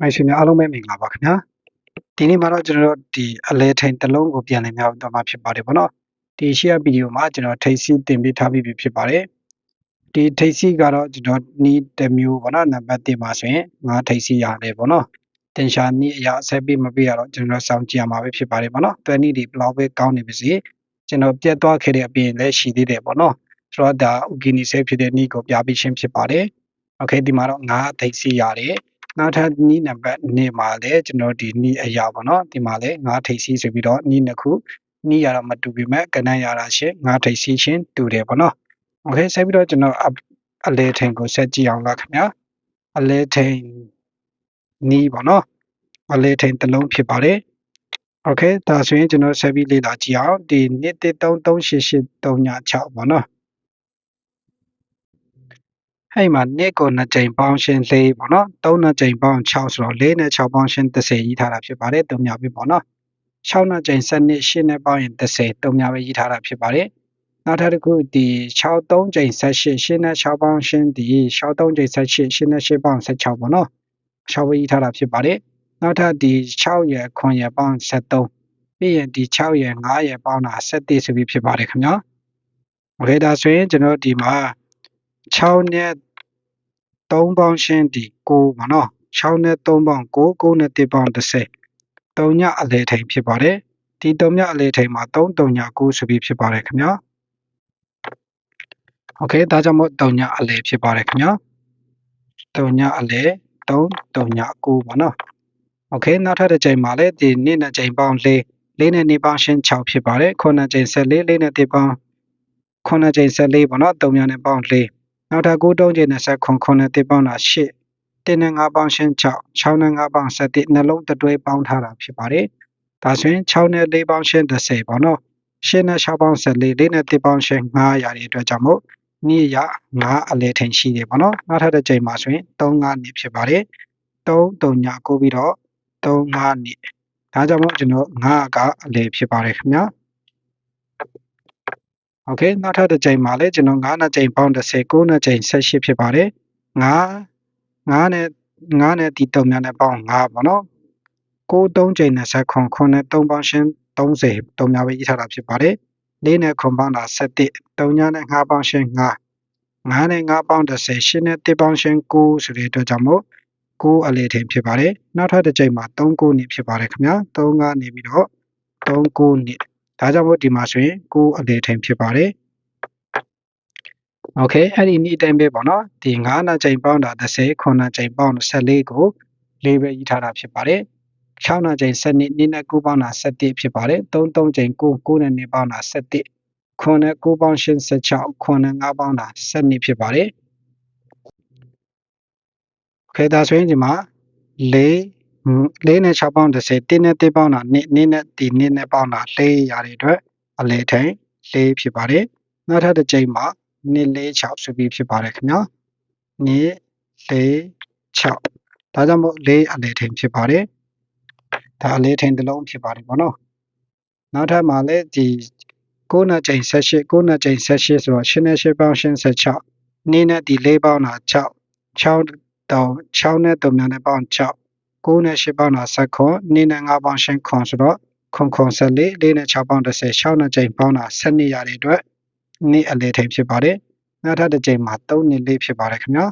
မိုက်ရှင်များအားလုံးပဲမင်္ဂလာပါခင်ဗျာဒီနေ့မှာတော့ကျွန်တော်တို့ဒီအလဲထိန်တစ်လုံးကိုပြန်လည်မြောက်တော့မှာဖြစ်ပါတယ်ဗောနော်ဒီရှေ့ဗီဒီယိုမှာကျွန်တော်ထိတ်စီတင်ပေးထားပြီးဖြစ်ပါတယ်ဒီထိတ်စီကတော့ကျွန်တော်နီးတစ်မျိုးဗောနော်နံပါတ်1မှာဆိုရင်ငါထိတ်စီရတယ်ဗောနော်တင်ရှာနီးအရာဆက်ပြီးမပေးရတော့ကျွန်တော်စောင့်ကြည့်ရမှာပဲဖြစ်ပါတယ်ဗောနော်တွဲနီးဒီဘလောက်ပဲကောင်းနေပါစေကျွန်တော်ပြတ်သွားခဲ့တဲ့အပြင်လည်းရှိသေးတယ်ဗောနော်ဆိုတော့ဒါဥကီနီဆဲဖြစ်တဲ့နီးကိုပြပေးခြင်းဖြစ်ပါတယ်โอเคဒီမှာတော့ငါထိတ်စီရတယ် နောက်ထပ်နီးနံပါတ်2မှာလည်းကျွန်တော်ဒီနီးအရာပေါ့နော်ဒီမှာလည်းငါးထိပ်စီးဆိုပြီးတော့နီးနှစ်ခုနီးရတော့မတူပေမဲ့ကနန်းရတာရှင်းငါးထိပ်စီးချင်းတူတယ်ပေါ့နော်โอเคဆက်ပြီးတော့ကျွန်တော်အလဲထိန်ကိုဆက်ကြည့်အောင်လားခင်ဗျာအလဲထိန်နီးပေါ့နော်အလဲထိန်တစ်လုံးဖြစ်ပါတယ်โอเคဒါဆိုရင်ကျွန်တော်ဆက်ပြီးလေ့လာကြည့်အောင်ဒီ1338836ပေါ့နော် အဲ့မှာနှစ်ကို2ကြိမ်ပေါင်းရှင်းလေးပေါ့နော်3နှစ်ကြိမ်ပေါင်း6ဆိုတော့4နဲ့6ပေါင်းရှင်း30ရေးထားတာဖြစ်ပါတယ်တုံများပြီပေါ့နော်6နှစ်ကြိမ်7နှစ်8နဲ့ပေါင်းရင်30တုံများပဲရေးထားတာဖြစ်ပါတယ်နောက်ထပ်တစ်ခုဒီ63ကြိမ်78 8နဲ့6ပေါင်းရှင်းဒီ63ကြိမ်78 8နဲ့8ပေါင်း16ပေါ့နော်6ပဲရေးထားတာဖြစ်ပါတယ်နောက်ထပ်ဒီ6ရယ်9ရယ်ပေါင်း73ပြီးရင်ဒီ6ရယ်9ရယ်ပေါင်းတာ7ဆိုပြီးဖြစ်ပါတယ်ခင်ဗျာโอเคဒါဆိုရင်ကျွန်တော်ဒီမှာ6နဲ့ 3ပေါင်းရှင်းဒီ9ပေါ့နော်6နဲ့3ပေါင်း9 9နဲ့1ပေါင်း30 3ညအလဲထိန်ဖြစ်ပါတယ်ဒီ3ညအလဲထိန်မှာ3 3ည9ဆိုပြီးဖြစ်ပါတယ်ခင်ဗျာโอเคဒါကြောင့်မို့3ညအလဲဖြစ်ပါတယ်ခင်ဗျာ3ညအလဲ3 3ည9ပေါ့နော်โอเคနောက်ထပ်တစ်ချိန်မှာလည်းဒီနေ့နဲ့ချိန်ပေါင်း4 4နဲ့နေပေါင်းရှင်း6ဖြစ်ပါတယ်9ချိန်14 4နဲ့1ပေါင်း9ချိန်14ပေါ့နော်3ညနဲ့ပေါင်း4 နောက်ထပ်9တုံးချိန်20ခွန်ခွန်နဲ့တစ်ပေါင်းတာ8တင်းနဲ့5ပေါင်းရှင်း6 6နဲ့5ပေါင်း7နှလုံးတွဲပေါင်းထားတာဖြစ်ပါတယ်ဒါဆိုရင်6နဲ့4ပေါင်းရှင်း30ပေါ့နော်8နဲ့6ပေါင်း14 4နဲ့1ပေါင်းရှင်း9ရာတဲ့အတွက်ကြောင့်မို့နေ့ရ9အလဲထိန်ရှိတယ်ပေါ့နော်နောက်ထပ်တစ်ချိန်မှာဆိုရင်3 5နေ့ဖြစ်ပါတယ်3 3ညကိုပြီးတော့3 5နေ့ဒါကြောင့်မို့ကျွန်တော်9ကအလဲဖြစ်ပါတယ်ခင်ဗျာ โอเคနောက်ထပ်တစ်ကြိမ်မှာလည်းကျွန်တော်9နှစ်ကြိမ်ပေါင်း30 9နှစ်ကြိမ်18ဖြစ်ပါတယ်9 9နဲ့9နဲ့ဒီ3များနဲ့ပေါင်း9ပေါ့နော်9 3ကြိမ်20ခွန်ခွန်နဲ့3ပေါင်းရှင်း30 3များပဲရေးထားတာဖြစ်ပါတယ်4နဲ့ခွန်ပေါင်းတာ7 3ညနဲ့5ပေါင်းရှင်း9 9နဲ့5ပေါင်း30 8နဲ့1ပေါင်းရှင်း9ဆိုတဲ့အတွက်ကြောင့်မို့9အလေထိန်ဖြစ်ပါတယ်နောက်ထပ်တစ်ကြိမ်မှာ3 9နေဖြစ်ပါတယ်ခင်ဗျာ3 9နေပြီးတော့3 9နေ ဒါကြောင့်မို့ဒီမှာဆိုရင်9အလေထိန်ဖြစ်ပါတယ်โอเคအဲ့ဒီနေ့တိုင်းပဲပေါ့နော်ဒီ9နာချိန်ပေါင်းတာ30 9နာချိန်ပေါင်း14ကိုလေးပဲရေးထားတာဖြစ်ပါတယ်6နာချိန်7နှစ်နေ့နဲ့9ပေါင်းတာ7ဖြစ်ပါတယ်3 3ချိန်9 9နဲ့နေပေါင်းတာ7ခွန်နဲ့9ပေါင်း86ခွန်နဲ့9ပေါင်းတာ7နှစ်ဖြစ်ပါတယ်ခဲဒါဆိုရင်ဒီမှာ4 4နဲ့6ပေါင်း30တင်းနဲ့တင်းပေါင်းတာနှစ်နှစ်နဲ့ဒီနှစ်နဲ့ပေါင်းတာ4ရတဲ့အတွက်အလဲထိန်4ဖြစ်ပါတယ်နောက်ထပ်တစ်ချိန်မှာနှစ်၄6ဆိုပြီးဖြစ်ပါတယ်ခင်ဗျာနှစ်၄6ဒါကြောင့်မို့၄အလဲထိန်ဖြစ်ပါတယ်ဒါအလဲထိန်တစ်လုံးဖြစ်ပါတယ်ပေါ့နော်နောက်ထပ်မှာလည်းဒီ9နဲ့ချိန်18 9နဲ့ချိန်18ဆိုတော့8နဲ့8ပေါင်း86နေနဲ့ဒီ4ပေါင်းတာ6 6တောင်6နဲ့3များနဲ့ပေါင်း6 9နဲ့8ပေါင်းတာ7ခွန်နေနဲ့5ပေါင်း8ခွန်ဆိုတော့ခွန်ခွန်14 4နဲ့6ပေါင်း30 6နဲ့ချိန်ပေါင်းတာ7ရတဲ့အတွက်နှစ်အလဲထိန်ဖြစ်ပါတယ်နောက်ထပ်တစ်ကြိမ်မှာ3နှစ်လေးဖြစ်ပါတယ်ခင်ဗျာ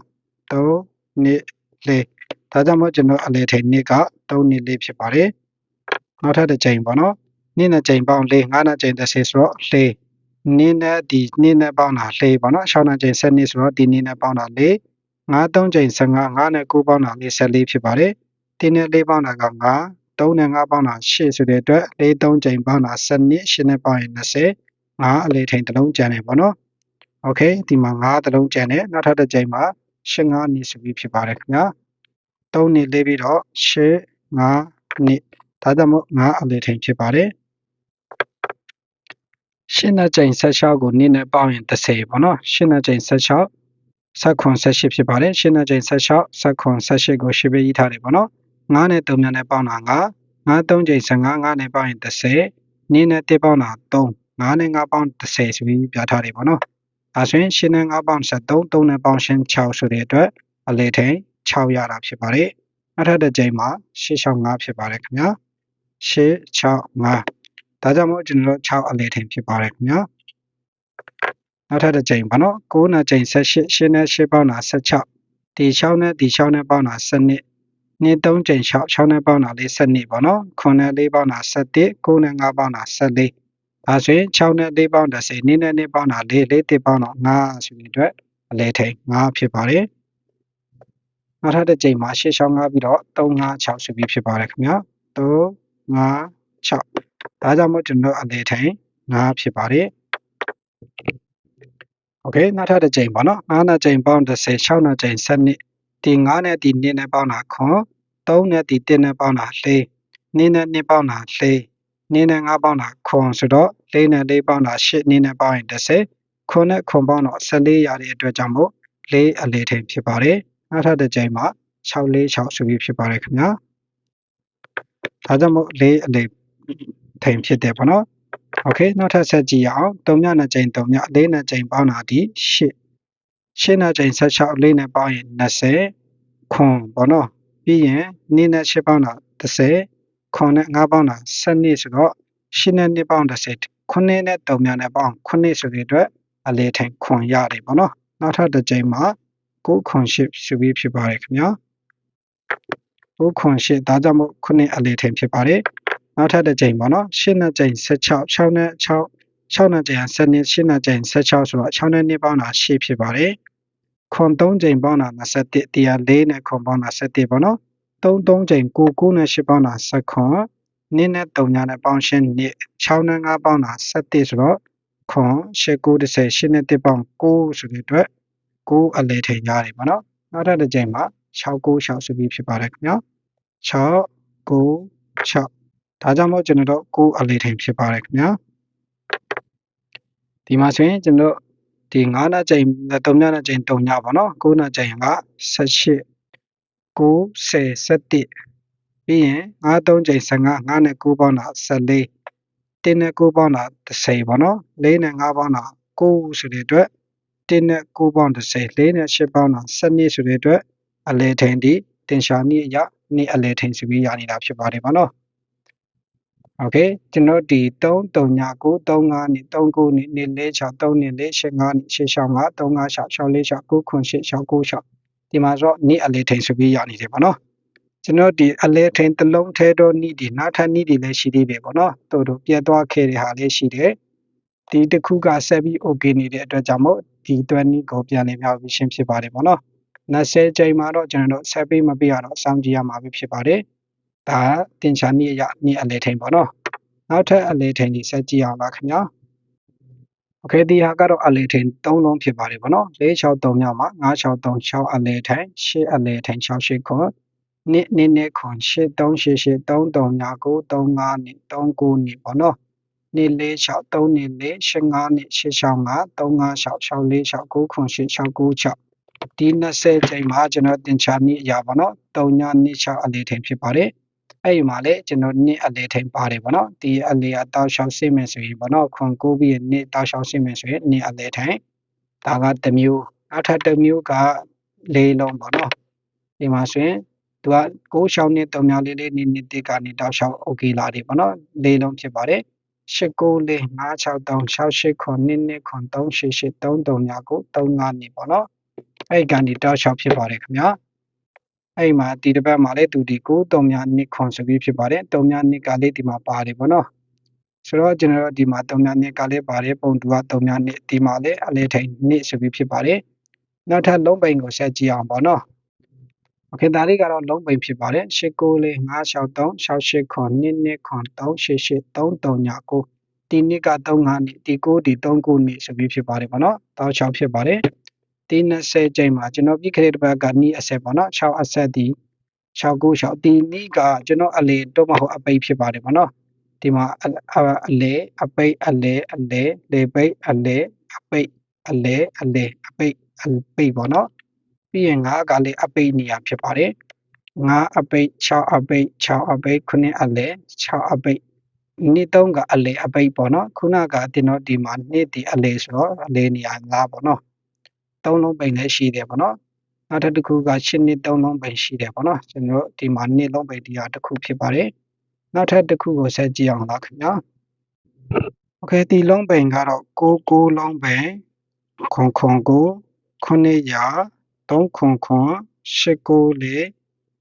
3နှစ်လေးဒါကြောင့်မို့ကျွန်တော်အလဲထိန်နှစ်က3နှစ်လေးဖြစ်ပါတယ်နောက်ထပ်တစ်ကြိမ်ပေါ့နော်နှစ်နဲ့ကြိမ်ပေါင်း4 5နဲ့ကြိမ်30ဆိုတော့4နှစ်နဲ့ဒီနှစ်နဲ့ပေါင်းတာ4ပေါ့နော်6နဲ့ကြိမ်7နှစ်ဆိုတော့ဒီနှစ်နဲ့ပေါင်းတာ4 5 3ကြိမ်15 5နဲ့9ပေါင်းတာ44ဖြစ်ပါတယ် တင်းနဲ့၄ပေါင်းတာက9 3နဲ့5ပေါင်းတာ8ဆိုတဲ့အတွက်၄3ချိန်ပေါင်းတာ7နှစ်8နဲ့ပေါင်းရင်20 9အလေထိန်တစ်လုံးကျန်တယ်ပေါ့နော်။ Okay ဒီမှာ9တစ်လုံးကျန်တယ်နောက်ထပ်တစ်ချိန်မှာ8 9နှစ်ဆိုပြီးဖြစ်ပါတယ်ခင်ဗျာ။3နှစ်လေးပြီးတော့8 9နှစ်ဒါကြောင့်မို့9အလေထိန်ဖြစ်ပါတယ်။၈နှစ်ကျိန်16ကိုနည်းနဲ့ပေါင်းရင်30ပေါ့နော်၈နှစ်ကျိန်16 16 18ဖြစ်ပါတယ်၈နှစ်ကျိန်16 16 18ကိုရှင်းပေးထားတယ်ပေါ့နော် 9နဲ့3နဲ့ပေါင်းတာ9 9 3ကြိမ်15 9နဲ့ပေါင်းရင်30နင်းနဲ့1ပေါင်းတာ3 9နဲ့9ပေါင်း30ဆိုပြီးပြထားတယ်ပေါ့နော်ဒါဆိုရင်8နဲ့9ပေါင်း73 3နဲ့ပေါင်းရှင်း6ဆိုတဲ့အတွက်အလေထိန်6ရတာဖြစ်ပါတယ်နောက်ထပ်တစ်ကြိမ်မှာ665ဖြစ်ပါတယ်ခင်ဗျာ665ဒါကြောင့်မို့ကျွန်တော်တို့6အလေထိန်ဖြစ်ပါတယ်ခင်ဗျာနောက်ထပ်တစ်ကြိမ်ပါနော်9နဲ့ကြိမ်18 8နဲ့8ပေါင်းတာ16ဒီ6နဲ့ဒီ6နဲ့ပေါင်းတာ7 နှစ်3ကြိမ်6 6နဲ့ပေါင်းတာလေး7နှစ်ပေါ့နော်9နဲ့4ပေါင်းတာ7 9နဲ့5ပေါင်းတာ14ဒါဆိုရင်6နဲ့4ပေါင်း10နှစ်နဲ့2ပေါင်းတာ4 4တစ်ပေါင်းတော့5ဆိုပြီးအတွက်အလဲထိန်5ဖြစ်ပါတယ်နောက်ထပ်တစ်ကြိမ်မှာရှေ့ရှောင်း5ပြီးတော့356ဆိုပြီးဖြစ်ပါတယ်ခင်ဗျာ356ဒါကြောင့်မို့ကျွန်တော်အလဲထိန်5ဖြစ်ပါတယ်โอเคနောက်ထပ်တစ်ကြိမ်ပေါ့နော်9နဲ့ကြိမ်ပေါင်း30 6နဲ့ကြိမ်7နှစ်ဒီ9နဲ့ဒီ2နဲ့ပေါင်းတာခွန် 3နဲ့ဒီ1နဲ့ပေါင်းတာ4 2နဲ့2ပေါင်းတာ4 2နဲ့5ပေါင်းတာခွန်ဆိုတော့4နဲ့4ပေါင်းတာ8 2နဲ့ပေါင်းရင်30ခွန်နဲ့ခွန်ပေါင်းတော့14ရတဲ့အတွက်ကြောင့်မို့4အလေထိန်ဖြစ်ပါတယ်နောက်ထပ်တစ်ကြိမ်မှာ646ဆိုပြီးဖြစ်ပါတယ်ခင်ဗျာဒါကြောင့်မို့4အလေထိန်ဖြစ်တယ်ပေါ့နော်โอเคနောက်ထပ်ဆက်ကြည့်ရအောင်3ညနဲ့ချိန်3ည4နဲ့ချိန်ပေါင်းတာဒီ8 8နဲ့ချိန်16လေးနဲ့ပေါင်းရင်20ခွန်ပေါ့နော် ပြီးရင်2နဲ့8ပေါင်းတာ30ခွန်နဲ့5ပေါင်းတာ12ဆိုတော့8နဲ့2ပေါင်း30ခုနှစ်နဲ့3ညနဲ့ပေါင်းခုနှစ်ဆိုတဲ့အတွက်အလေထိုင်ခွန်ရတယ်ပေါ့နော်နောက်ထပ်တစ်ချိန်မှာ9ခွန်8ဆိုပြီးဖြစ်ပါတယ်ခင်ဗျာ9ခွန်8ဒါကြောင့်မို့ခုနှစ်အလေထိုင်ဖြစ်ပါတယ်နောက်ထပ်တစ်ကြိမ်ပေါ့နော်၈နဲ့ကြိမ်16 6နဲ့6 6နဲ့ကြိမ်7နဲ့8နဲ့ကြိမ်16ဆိုတော့6နဲ့2ပေါင်းတာ8ဖြစ်ပါတယ် ခွန်3ကြိမ်ပေါင်းတာ21တရား4နဲ့ခွန်ပေါင်းတာ17ပေါ့နော်3 3ကြိမ်9 9နဲ့8ပေါင်းတာ10ခွန်နင်းနဲ့3ညနဲ့ပေါင်းရှင်းနှစ်6နဲ့5ပေါင်းတာ17ဆိုတော့ခွန်8 9 10 8နဲ့1ပေါင်း9ဆိုတဲ့အတွက်9အလေထိန်ရတယ်ပေါ့နော်နောက်ထပ်တစ်ကြိမ်မှာ6 9 6ဆိုပြီးဖြစ်ပါတယ်ခင်ဗျာ6 9 6ဒါကြောင့်မို့ကျွန်တော်တို့ကိုအလေးထိန်ဖြစ်ပါတယ်ခင်ဗျာဒီမှာဆိုရင်ကျွန်တော် ဒီ9နာချိန်3ညနာချိန်3ညပါနော်9နာချိန်က18 9 10 17ပြီးရင်9 3ချိန်15 9နဲ့9ပေါင်းတာ14 1နဲ့9ပေါင်းတာ30ပေါ့နော်4နဲ့5ပေါင်းတာ9ဆိုတဲ့အတွက်1နဲ့9ပေါင်း30 4နဲ့8ပေါင်းတာ12ဆိုတဲ့အတွက်အလဲထိန်ဒီတင်ရှာနည်းအရနေ့အလဲထိန်ဆိုပြီးရနေတာဖြစ်ပါတယ်ပေါ့နော် โอเคကျွန်တော်ဒီ339 35နှစ်39နှစ်နှစ်46 3နှစ်45နှစ်65 356 646 646ဒီမှာဆိုနေ့အလေထိန်ဆိုပြီးရနေတယ်ပေါ့နော်ကျွန်တော်ဒီအလေထိန်တစ်လုံးထဲတော့နေ့ဒီနောက်ထပ်နေ့ဒီလည်းရှိသေးတယ်ပေါ့နော်တို့တို့ပြတ်သွားခဲ့တဲ့ဟာလေးရှိတယ်ဒီတစ်ခုကဆက်ပြီး okay နေတဲ့အတွက်ကြောင့်မို့ဒီတွဲနည်းကိုပြန်လည်မြောက်ပြီးရှင်းဖြစ်ပါတယ်ပေါ့နော်20ချိန်မှာတော့ကျွန်တော်တို့ဆက်ပြီးမပြရတော့စောင့်ကြည့်ရမှာပဲဖြစ်ပါတယ် ဒါတင်ချာနည်းအရနည်းအလေထိန်ပေါ့နော်နောက်ထပ်အလေထိန်ကြီးဆက်ကြည့်အောင်ပါခင်ဗျာโอเคဒီဟာကတော့အလေထိန်၃လုံးဖြစ်ပါတယ်ဗောနော်463ညမှာ963 6အလေထိန်8အလေထိန်68ခွန်နှစ်နှစ်နှစ်ခွန်8388 33ည9 35နှစ်39နှစ်ဗောနော်နှစ်46 3နှစ်4 85နှစ်865 356 646 9ခွန်8696ဒီ20ချိန်မှာကျွန်တော်တင်ချာနည်းအရာပေါ့နော်3ညနှစ်6အလေထိန်ဖြစ်ပါတယ် အဲ့ဒီမှာလေကျွန်တော်နှစ်အလေထိန်ပါတယ်ဗောနော်ဒီအလေအတောက်လျှောက်စစ်မယ်ဆိုရင်ဗောနော်ခွန်9ပြီးနှစ်တောက်လျှောက်စစ်မယ်ဆိုရင်နှစ်အလေထိန်ဒါကတစ်မျိုးနောက်ထပ်တစ်မျိုးကလေးလုံးဗောနော်ဒီမှာဆိုရင်သူက6ရှောင်းနှစ်3မြောက်လေးလေးနှစ်နှစ်တစ်ကနေတောက်လျှောက်โอเคလာတယ်ဗောနော်လေးလုံးဖြစ်ပါတယ်89လေး963 68ခွန်နှစ်နှစ်ခွန်388 33ညကို35နှစ်ပေါ့နော်အဲ့ကနေတောက်လျှောက်ဖြစ်ပါတယ်ခင်ဗျာ အဲ့မှာဒီတစ်ပတ်မှာလည်းသူဒီကိုတုံမြနှစ်ခွန်ဆိုပြီးဖြစ်ပါတယ်တုံမြနှစ်ကလေးဒီမှာပါတယ်ပေါ့နော်ဆိုတော့ကျွန်တော်တို့ဒီမှာတုံမြနှစ်ကလေးပါတယ်ပုံတူကတုံမြနှစ်ဒီမှာလည်းအလဲထိန်နှစ်ဆိုပြီးဖြစ်ပါတယ်နောက်ထပ်လုံးပိန်ကိုဆက်ကြည့်အောင်ပေါ့နော်โอเคဒါလေးကတော့လုံးပိန်ဖြစ်ပါတယ်89လေး963 68ခွန်2နှစ်ခွန်388 33ည9ဒီနှစ်က35နှစ်ဒီ9ဒီ39နှစ်ဆိုပြီးဖြစ်ပါတယ်ပေါ့နော်တောက်6ဖြစ်ပါတယ် ဒီ20ချိန်မှာကျွန်တော်ပြည့်ခရစ်ဘက်ကနီးအဆက်ပေါ့နော်6အဆက်ဒီ696ဒီနီးကကျွန်တော်အလေတော့မဟုတ်အပိတ်ဖြစ်ပါတယ်ပေါ့နော်ဒီမှာအလေအပိတ်အလေအလေလေပိတ်အလေအပိတ်အလေအလေအပိတ်အပိတ်ပေါ့နော်ပြီးရင်9ကလည်းအပိတ်နေရဖြစ်ပါတယ်9အပိတ်6အပိတ်6အပိတ်9အလေ6အပိတ်နှစ်သုံးကအလေအပိတ်ပေါ့နော်ခုနကတင်တော့ဒီမှာနှစ်ဒီအလေဆိုတော့အလေနေရာ9ပေါ့နော် သုံးလုံးပိန်လည်းရှိတယ်ပေါ့နော် နောက်ထပ်တစ်ခုကရှစ်နှစ်သုံးလုံးပိန်ရှိတယ်ပေါ့နော်ကျွန်တော်တို့ဒီမှာနှစ်လုံးပိန်တရားတစ်ခုဖြစ်ပါတယ်နောက်ထပ်တစ်ခုကိုဆက်ကြည့်အောင်လားခင်ဗျာโอเคဒီလုံးပိန်ကတော့ကိုကိုလုံးပိန်ခွန်ခွန်ကိုခုနှစ်ရာသုံးခွန်ခွန်ရှစ်ကိုလေး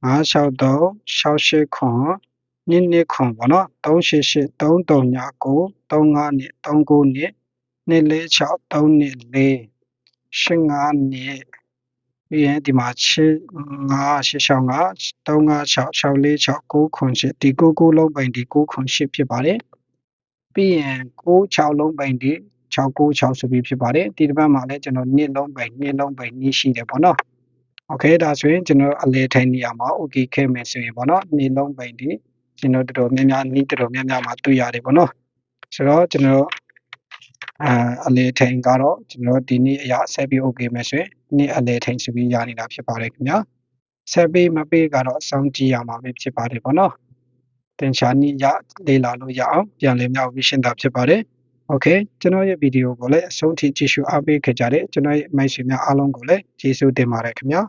ငါးလျှောက်တော့ရှောက်ရှစ်ခွန်နစ်နစ်ခွန်ပေါ့နော်388 339 35နှစ်39နှစ်နှစ်လေး6 3နှစ်4 85နှစ်ပြီးရင်ဒီမှာ6 5 6 6 356 646 9ခွန်8ဒီ9 9လုံးပိန်ဒီ9ခွန်8ဖြစ်ပါတယ်ပြီးရင်9 6လုံးပိန်ဒီ696ဆိုပြီးဖြစ်ပါတယ်ဒီတစ်ပတ်မှာလည်းကျွန်တော်နှစ်လုံးပိန်နှစ်လုံးပိန်နှစ်ရှိတယ်ပေါ့နော်โอเคဒါဆိုရင်ကျွန်တော်အလဲထိုင်နေရမှာ okay ခဲ့မယ်ဆိုရင်ပေါ့နော်နှစ်လုံးပိန်ဒီကျွန်တော်တော်တော်များများနီးတော်တော်များများမှာတွေ့ရတယ်ပေါ့နော်ဆိုတော့ကျွန်တော် အလေထိန်ကတော့ကျွန်တော်ဒီနေ့အရာဆက်ပြီး okay မယ်ဆိုရင်နေ့အလေထိန်ဆိုပြီးရနေတာဖြစ်ပါတယ်ခင်ဗျာဆက်ပြီးမပေးကတော့စောင့်ကြည့်ရမှာပဲဖြစ်ပါတယ်ပေါ့နော်တင်ချာနေ့ရလေ့လာလို့ရအောင်ပြန်လည်မြောက်ပြီးရှင်းတာဖြစ်ပါတယ် okay ကျွန်တော်ရဲ့ဗီဒီယိုကိုလည်းအဆုံးထိကြည့်ရှုအားပေးခဲ့ကြတဲ့ကျွန်တော်ရဲ့မိတ်ဆွေများအားလုံးကိုလည်းကျေးဇူးတင်ပါတယ်ခင်ဗျာ